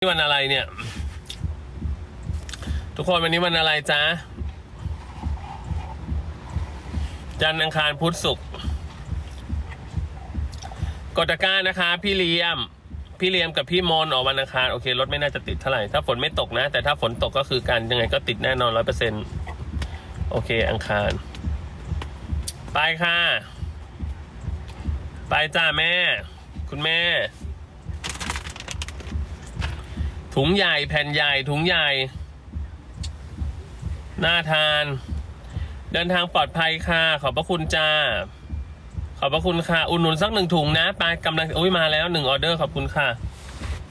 นี่วันอะไรเนี่ย ทุกคนวันนี้วันอะไรจ๊ะ จันทร์อังคารพุธศุกร์กดตะกร้านะคะ พี่เลียม พี่เลียมกับพี่มอนออกวันอังคารโอเครถไม่น่าจะติดเท่าไหร่ถ้าฝนไม่ตกนะ แต่ถ้าฝนตกก็คือการยังไงก็ติดแน่นอนร้อยเปอร์เซ็นโอเค อังคาร ไปค่ะ ไปจ้าแม่ คุณแม่ ถุงใหญ่แผ่นใหญ่ถุงใหญ่ น่าทาน เดินทางปลอดภัยค่ะ ขอบพระคุณจ้า ขอบพระคุณค่ะ อุ่นหนุนสักหนึ่งถุงนะไปกำลังอุ้ยมาแล้วหนึ่งออเดอร์ขอบคุณค่ะ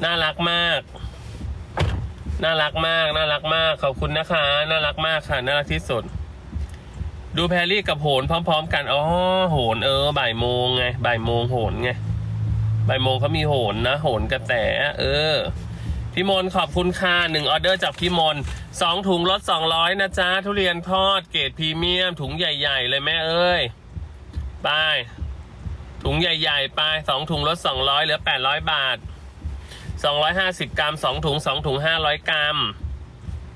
น่ารักมาก น่ารักมาก น่ารักมาก ขอบคุณนะคะ น่ารักมากค่ะ น่ารักที่สุด ดูแพรรี่กับโหนพร้อม ๆ กัน อ๋อ โหนเออ บ่ายโมงไง บ่ายโมงโหนไง บ่ายโมงเขามีโหนนะ โหนกระแตเออ พี่มนขอบคุณค่ะหนึ่งออเดอร์จากพี่มนสองถุงลดสองร้อยนะจ๊ะ ทุเรียนทอดเกรดพรีเมียม ถุงใหญ่ๆ เลยแม่เอ้ย ไป ถุงใหญ่ๆ ไปสองถุงลดสองร้อยเหลือแปดร้อยบาทสองร้อยห้าสิบกรัมสองถุงสองถุงห้าร้อยกรัม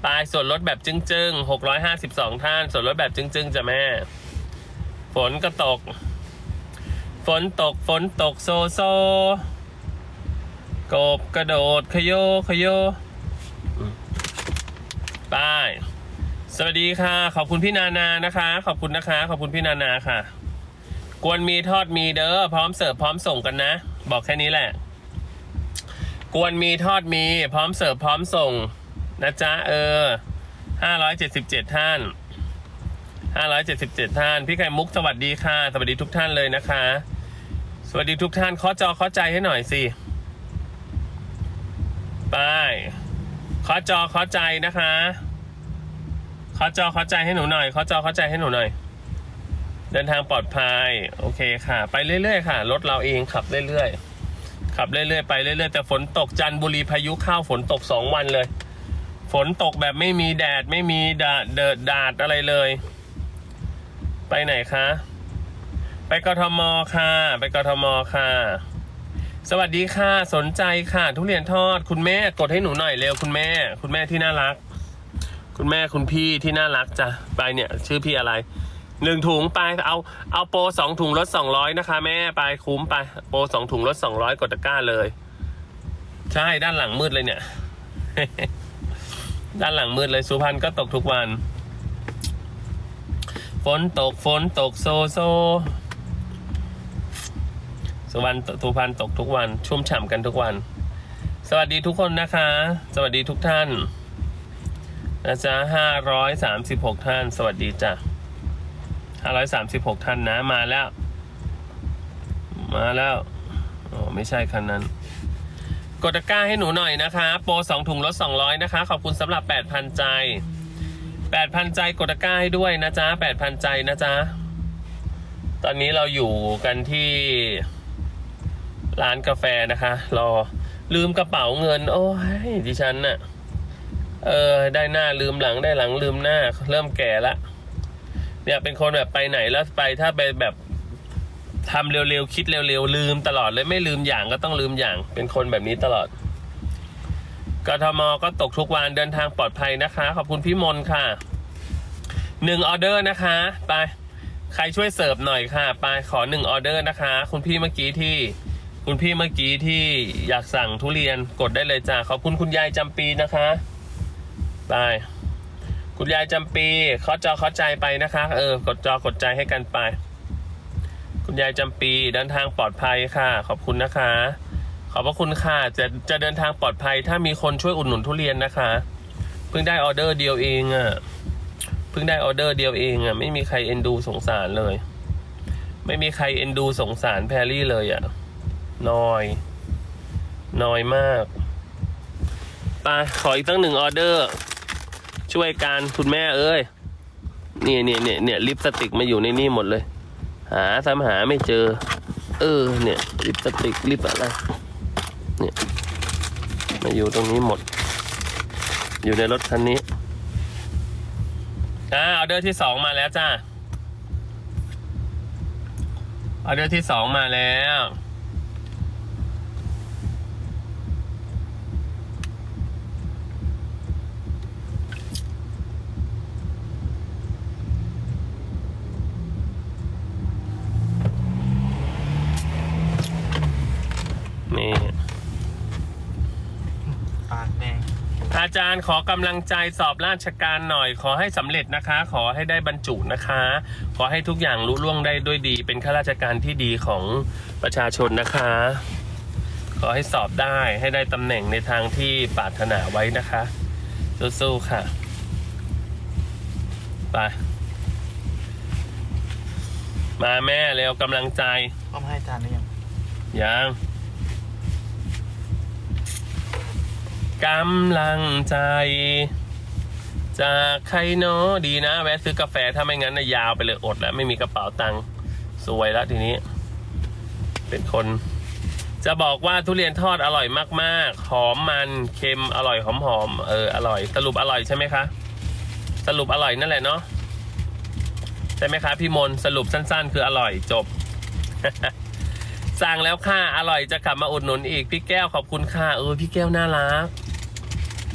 ไปส่วนลดแบบจึ้งๆหกร้อยห้าสิบสองท่าน ส่วนลดแบบจึ้งๆจ้ะแม่ ฝนก็ตก ฝนตกฝนตกโซโซ กบกระโดดขยโยขยโยไปสวัสดีค่ะ ขอบคุณพี่นานานะคะ ขอบคุณนะคะ ขอบคุณพี่นานาค่ะ กวนมีทอดมีเด้อพร้อมเสิร์ฟพร้อมส่งกันนะ บอกแค่นี้แหละ กวนมีทอดมีพร้อมเสิร์ฟพร้อมส่งนะจ๊ะเออห้าร้อยเจ็ดสิบเจ็ดท่านห้าร้อยเจ็ดสิบเจ็ดท่าน พี่ไข่มุกสวัสดีค่ะ สวัสดีทุกท่านเลยนะคะ สวัสดีทุกท่านเคาะจอเคาะใจให้หน่อยสิ ไปขอจอขอใจนะคะขอจอขอใจให้หนูหน่อยขอจอขอใจให้หนูหน่อย เดินทางปลอดภัย โอเคค่ะ ไปเรื่อยๆค่ะ รถเราเองขับเรื่อยๆ ขับเรื่อยๆไปเรื่อยๆ แต่ฝนตกจันบุรีพายุเข้าฝนตกสองวันเลย ฝนตกแบบไม่มีแดดไม่มีดาดเดดดาดอะไรเลย ไปไหนคะ ไปกทมค่ะ ไปกทมค่ะ สวัสดีค่ะ สนใจค่ะ ทุเรียนทอด คุณแม่กดให้หนูหน่อยเร็วคุณแม่ คุณแม่ที่น่ารัก คุณแม่คุณพี่ที่น่ารักจ้ะไปเนี่ย ชื่อพี่อะไรหนึ่งถุงไปเอาเอาโปรสองถุงลดสองร้อยนะคะ แม่ไปคุ้มไปโปรสองถุงลดสองร้อยกดตะกร้าเลย ใช่ด้านหลังมืดเลยเนี่ย ด้านหลังมืดเลยสุพรรณก็ตกทุกวัน ฝนตกฝนตกโซโซ สุวรรณสุพรรณตกทุกวัน ชุ่มฉ่ำกันทุกวัน สวัสดีทุกคนนะคะ สวัสดีทุกท่านนะจ๊ะห้าร้อยสามสิบหกท่าน สวัสดีจ้ะห้าร้อยสามสิบหกท่านนะมาแล้ว มาแล้วอ๋อไม่ใช่คันนั้น กดตะกร้าให้หนูหน่อยนะคะ โปรสองถุงลดสองร้อยนะคะ ขอบคุณสำหรับแปดพันใจแปดพันใจกดตะกร้าให้ด้วยนะจ๊ะแปดพันใจนะจ๊ะตอนนี้เราอยู่กันที่ ร้านกาแฟนะคะ รอลืมกระเป๋าเงิน โอ้ยดิฉันน่ะ เออ ได้หน้าลืมหลังได้หลังลืมหน้า เริ่มแก่ละเนี่ยเป็นคนแบบไปไหนแล้วไปถ้าไปแบบทำเร็วๆคิดเร็วๆลืมตลอดเลยไม่ลืมอย่างก็ต้องลืมอย่าง เป็นคนแบบนี้ตลอดกทมก็ตกทุกวันเดินทางปลอดภัยนะคะ ขอบคุณพี่มนค่ะหนึ่งออเดอร์นะคะ ไป ใครช่วยเสิร์ฟหน่อยค่ะ ไปขอหนึ่งออเดอร์นะคะ คุณพี่เมื่อกี้ที่ คุณพี่เมื่อกี้ที่อยากสั่งทุเรียนกดได้เลยจ้าขอบคุณคุณยายจำปีนะคะไปคุณยายจำปีเขาจอเข้าใจไปนะคะ เออกดจอกดใจให้กันไป คุณยายจำปีเดินทางปลอดภัยค่ะ ขอบคุณนะคะ ขอบพระคุณค่ะจะจะเดินทางปลอดภัย ถ้ามีคนช่วยอุดหนุนทุเรียนนะคะ เพิ่งได้ออเดอร์เดียวเองอะ่ะเพิ่งได้ออเดอร์เดียวเองอะ่ะไม่มีใครเอ็นดูสงสารเลย ไม่มีใครเอ็นดูสงสารแพรรี่เลยอะ่ะ น้อย น้อยมากไปขออีกตั้งหนึ่งออเดอร์ ช่วยกันคุณแม่เอ้ยเนี่ยเนี่ยเนี่ยเนี่ยลิปสติกมาอยู่ในนี่หมดเลย หาทำหาไม่เจอ เออ เนี่ยลิปสติกลิปอะไร เนี่ยมาอยู่ตรงนี้หมด อยู่ในรถคันนี้อ่าออเดอร์ที่สองมาแล้วจ้าออเดอร์ที่สองมาแล้ว แดงอาจารย์ขอกำลังใจสอบราชการหน่อย ขอให้สำเร็จนะคะ ขอให้ได้บรรจุนะคะ ขอให้ทุกอย่างลุล่วงได้ด้วยดี เป็นข้าราชการที่ดีของประชาชนนะคะ ขอให้สอบได้ให้ได้ตำแหน่งในทางที่ปรารถนาไว้นะคะสู้ๆค่ะไปมาแม่เร็วกำลังใจก็มาให้อาจารย์ได้ยังยัง กำลังใจ จากใครเนาะดีนะ แวะซื้อกาแฟถ้าไม่งั้นนะยาวไปเลยอดแล้ว ไม่มีกระเป๋าตังค์สวยแล้วทีนี้ เป็นคน จะบอกว่าทุเรียนทอดอร่อยมาก ๆ หอมมันเค็มอร่อยหอมๆเอออร่อย สรุปอร่อยใช่ไหมคะ สรุปอร่อยนั่นแหละเนาะใช่ไหมคะพี่มนสรุปสั้น ๆ คืออร่อยจบสั่งแล้วค่ะ อร่อยจะกลับมาอุดหนุนอีก พี่แก้วขอบคุณค่ะ เออ พี่แก้วน่ารัก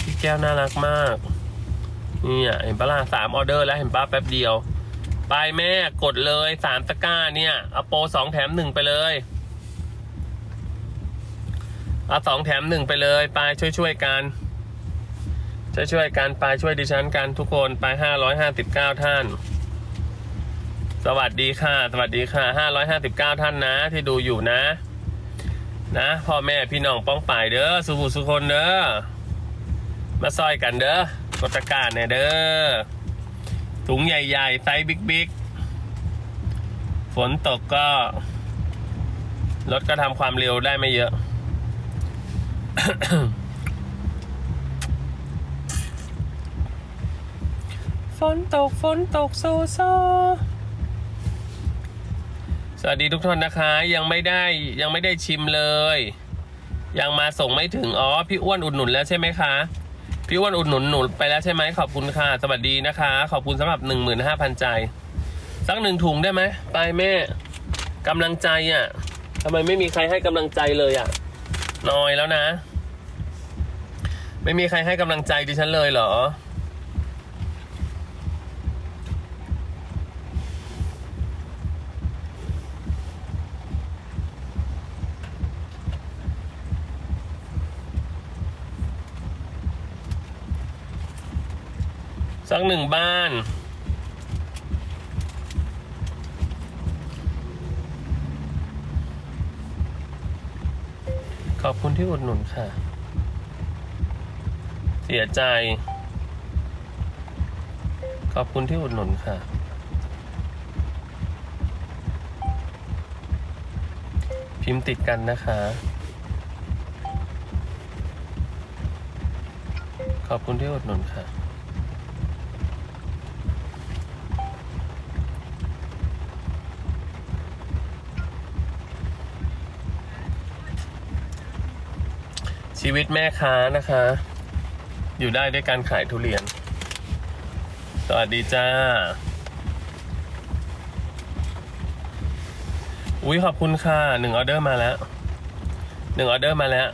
พี่แก้วน่ารักมาก เนี่ยเห็นปะล่ะสามออเดอร์แล้วเห็นปะแป๊บเดียว ไปแม่กดเลยสามตะก้าเนี่ยเอาโปรสองแถมหนึ่งไปเลยเอาสองแถมหนึ่งไปเลย ไปช่วยช่วยๆกันช่วยช่วยๆกันไปช่วยดิฉันกันทุกคนไปห้าร้อยห้าสิบเก้าท่าน สวัสดีค่ะ สวัสดีค่ะ559ท่านนะ ที่ดูอยู่นะ นะพ่อแม่พี่น้องป้องป่ายเด้อสุบุสุคนเด้อ มาซอยกันเด้อกดตะกร้ารเนี่ยเด้อถุงใหญ่ๆไซส์บิ๊กๆฝนตกก็ รถก็ทำความเร็วได้ไม่เยอะ ฝนตกฝนตกโซโซสวัสดีทุกท่านนะคะ ยังไม่ได้ยังไม่ได้ชิมเลย ยังมาส่งไม่ถึง อ๋อ พี่อ้วนอุดหนุนแล้วใช่ไหมคะ พี่อ้วนอุดหนุนหนุนไปแล้วใช่ไหมขอบคุณค่ะ สวัสดีนะคะ ขอบคุณสำหรับหนึ่งหมื่นห้าพันใจ สักหนึ่งถุงได้ไหมไปแม่กำลังใจอะทำไมไม่มีใครให้กำลังใจเลยอะน้อยแล้วนะ ไม่มีใครให้กำลังใจดิฉันเลยเหรอ สักหนึ่งบ้าน ขอบคุณที่อุดหนุนค่ะ เสียใจ ขอบคุณที่อุดหนุนค่ะ พิมพ์ติดกันนะคะ ขอบคุณที่อุดหนุนค่ะ ชีวิตแม่ค้านะคะ อยู่ได้ด้วยการขายทุเรียน สวัสดีจ้า อุ้ยขอบคุณค่ะหนึ่งออเดอร์มาแล้วหนึ่งออเดอร์มาแล้ว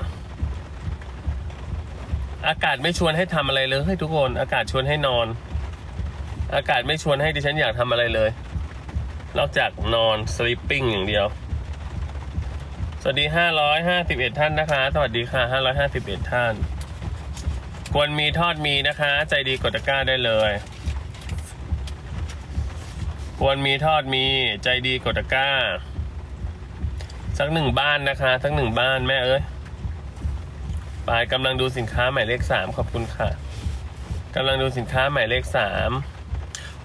อากาศไม่ชวนให้ทำอะไรเลยให้ทุกคน อากาศชวนให้นอน อากาศไม่ชวนให้ดิฉันอยากทำอะไรเลย นอกจากนอน sleeping อย่างเดียว สวัสดี 551 ท่านนะคะ สวัสดีค่ะ 551 ท่าน ควรมีทอดมีนะคะ ใจดีกดตะกร้าได้เลย ควรมีทอดมีใจดีกดตะกร้า สักหนึ่งบ้านนะคะ สักหนึ่งบ้านแม่เอ้ยปายกำลังดูสินค้าหมายเลขสามขอบคุณค่ะกำลังดูสินค้าหมายเลขสาม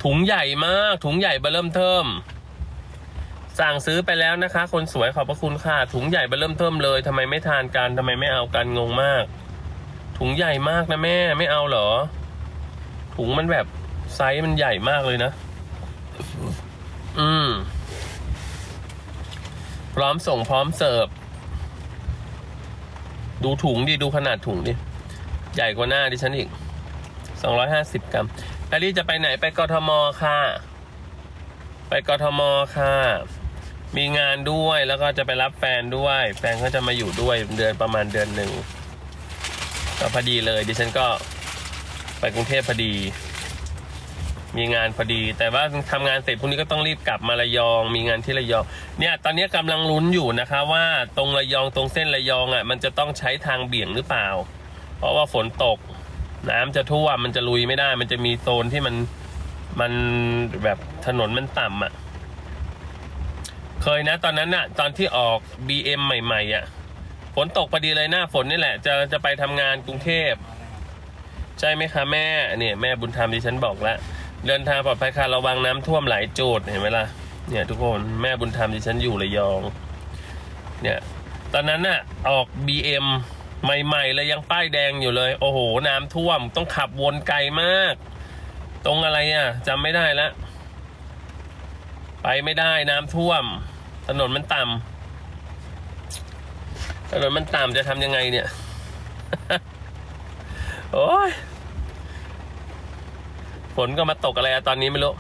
ถุงใหญ่มาก ถุงใหญ่เบเริ่มเทิม สั่งซื้อไปแล้วนะคะ คนสวยขอบพระคุณค่ะ ถุงใหญ่เบอร์เริ่มเทิมเลยทำไมไม่ทานกันทำไมไม่เอากันงงมาก ถุงใหญ่มากนะแม่ไม่เอาเหรอ ถุงมันแบบไซส์มันใหญ่มากเลยนะ อืม พร้อมส่งพร้อมเสิร์ฟ ดูถุงดิ ดูขนาดถุงดิ ใหญ่กว่าหน้าดิฉันอีกสองร้อยห้าสิบกรัมแอลลี่จะไปไหนไปกทมค่ะ ไปกทมค่ะ มีงานด้วยแล้วก็จะไปรับแฟนด้วย แฟนก็จะมาอยู่ด้วยเดือนประมาณเดือนหนึ่งก็พอดีเลย ดิฉันก็ไปกรุงเทพพอดี มีงานพอดี แต่ว่าทำงานเสร็จพรุ่งนี้ก็ต้องรีบกลับมาระยอง มีงานที่ระยอง เนี่ย ตอนนี้กำลังลุ้นอยู่นะคะ ว่าตรงระยองตรงเส้นระยองอะ มันจะต้องใช้ทางเบี่ยงหรือเปล่า เพราะว่าฝนตก น้ำจะท่วมมันจะลุยไม่ได้ มันจะมีโซนที่มันมันแบบถนนมันต่ำอะ เคยนะตอนนั้นน่ะ ตอนที่ออก BM ใหม่ๆอะฝนตกพอดีเลยหน้าฝนนี่แหละ จะจะไปทำงานกรุงเทพ ใช่ไหมคะแม่เนี่ยแม่บุญธรรมที่ฉันบอกแล้วเดินทางปลอดภัยค่ะระวังน้ำท่วมหลายจุดเห็นไหมล่ะเนี่ย ทุกคนแม่บุญธรรมที่ฉันอยู่ระยอง เนี่ยตอนนั้นน่ะออก BM ใหม่ๆเลยยังป้ายแดงอยู่เลย โอ้โห น้ำท่วมต้องขับวนไกลมาก ตรงอะไรอะจำไม่ได้แล้ว ไปไม่ได้น้ำท่วม ถนนมันต่ำถนนมันต่ำจะทำยังไงเนี่ย โอ้ยฝนก็มาตกอะไรอะตอนนี้ไม่รู้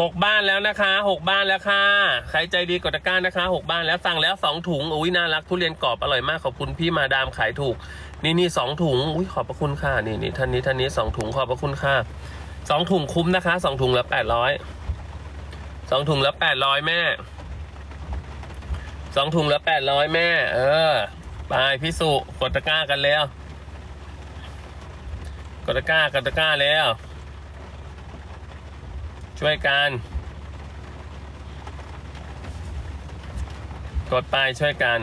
หกบ้านแล้วนะคะหกบ้านแล้วค่ะ ใครใจดีกดตะกร้านะคะหกบ้านแล้วสั่งแล้วสองถุงอุ้ยน่ารักทุเรียนกรอบอร่อยมากขอบคุณพี่มาดามขายถูก นี่นี่สองถุงอุ้ยขอบพระคุณค่ะนี่นี่ท่านนี้ท่านนี้สองถุงขอบพระคุณค่ะสองถุงคุ้มนะคะสองถุงละแปดร้อย สองถุงละแปดร้อยแม่สองถุงละแปดร้อยแม่ เออ ไปพี่สุกดตะกร้ากันแล้ว กดตะกร้ากดตะกร้าแล้ว ช่วยกัน กดไปช่วยกัน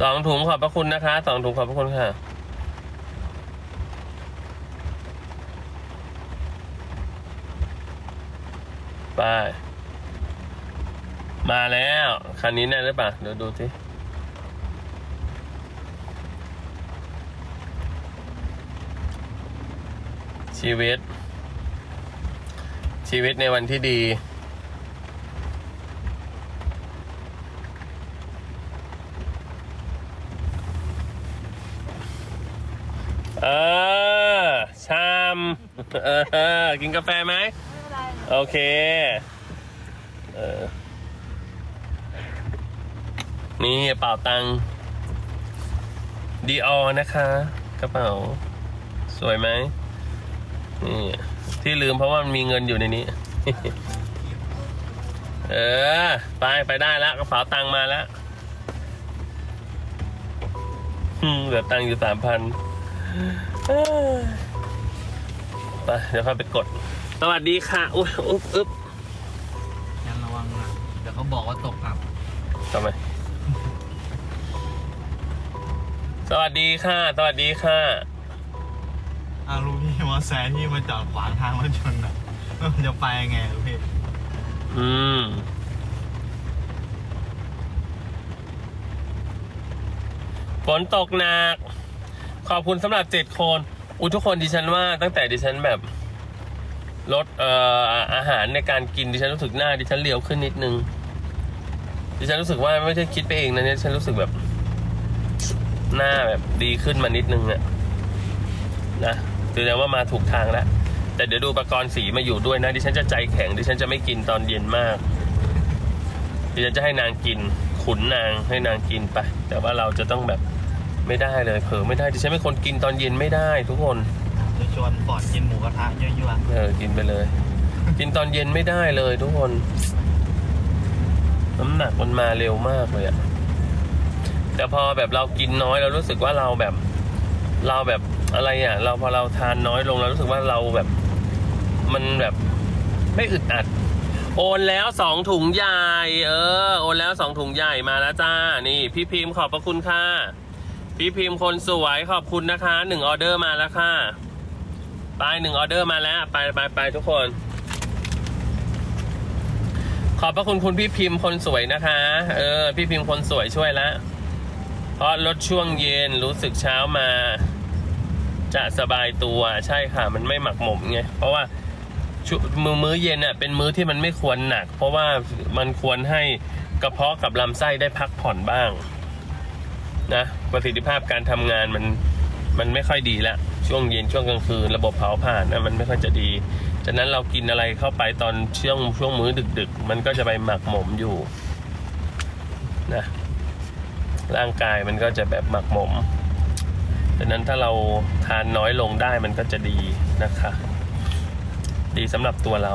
สองถุงขอบพระคุณนะคะสองถุงขอบพระคุณค่ะ ไป มาแล้วคันนี้แน่หรือเปล่าเดี๋ยวดูสิชีวิต ชีวิตในวันที่ดี เออชาม เออ กินกาแฟไหม โอเค เออ นี่กระเป๋าตังดีออนะคะ กระเป๋า สวยไหม นี่ ที่ลืมเพราะว่ามันมีเงินอยู่ในนี้ เออ ไป ไปได้แล้วกระเป๋าตังค์มาแล้วเหลือตังค์อยู่สามพันไป เดี๋ยวเข้าไปกด สวัสดีค่ะอุ๊ยอุ๊บอุ๊บยังระวังนะเดี๋ยวเขาบอกว่าตกอับทำไม สวัสดีค่ะ สวัสดีค่ะอ้าวลูกพี่มอแซค์ที่มาจอดขวางทางรถยนต์อะมันจะไปยังไงลูกพี่อืม ฝนตกหนัก ขอบคุณสำหรับเจ็ดคน อุ้ยทุกคนดิฉันว่าตั้งแต่ดิฉันแบบ ลดเอ่ออาหารในการกินดิฉันรู้สึกหน้าดิฉันเรียวขึ้นนิดนึง ดิฉันรู้สึกว่าไม่ใช่คิดไปเองนะเนี่ยดิฉันรู้สึกแบบ หน้าแบบดีขึ้นมานิดนึงอะนะแสดงว่ามาถูกทางแล้วแต่เดี๋ยวดูประกรณ์สีมาอยู่ด้วยนะ ดิฉันจะใจแข็ง ดิฉันจะไม่กินตอนเย็นมาก ดิฉันจะให้นางกิน ขุนนางให้นางกินไป แต่ว่าเราจะต้องแบบไม่ได้เลยเผลอไม่ได้ดิฉันเป็นคนกินตอนเย็นไม่ได้ทุกคน จะชวนปอดกินหมูกระทะเยอะเออกินไปเลย กินตอนเย็นไม่ได้เลยทุกคน น้ำหนักมันมาเร็วมากเลยอะแต่พอแบบเรากินน้อยเรารู้สึกว่าเราแบบ เราแบบอะไรอะเราพอเราทานน้อยลงเรารู้สึกว่าเราแบบ มันแบบไม่อึดอัด โอนแล้วสองถุงใหญ่ เออ โอนแล้วสองถุงใหญ่มาแล้วจ้า นี่ พี่พิมพ์ขอบพระคุณค่ะ พี่พิมพ์คนสวยขอบคุณนะคะหนึ่งออเดอร์มาแล้วค่ะ ไปหนึ่งออเดอร์มาแล้ว ไปไปไปทุกคน ขอบพระคุณคุณพี่พิมพ์คนสวยนะคะ เออ พี่พิมพ์คนสวยช่วยละเพราะลดช่วงเย็นรู้สึกเช้ามา จะสบายตัวใช่ค่ะ มันไม่หมักหมมไงเพราะว่ามือมื้อเย็นอะเป็นมื้อที่มันไม่ควรหนัก เพราะว่ามันควรให้กระเพาะกับลำไส้ได้พักผ่อนบ้าง นะประสิทธิภาพการทำงานมันมันไม่ค่อยดีละ ช่วงเย็นช่วงกลางคืนระบบเผาผลาญนะมันไม่ค่อยจะดีฉะนั้นเรากินอะไรเข้าไปตอนช่วงช่วงมื้อดึก ๆ มันก็จะไปหมักหมมอยู่นะร่างกายมันก็จะแบบหมักหมมฉะนั้นถ้าเราทานน้อยลงได้มันก็จะดีนะคะ ดีสำหรับตัวเรา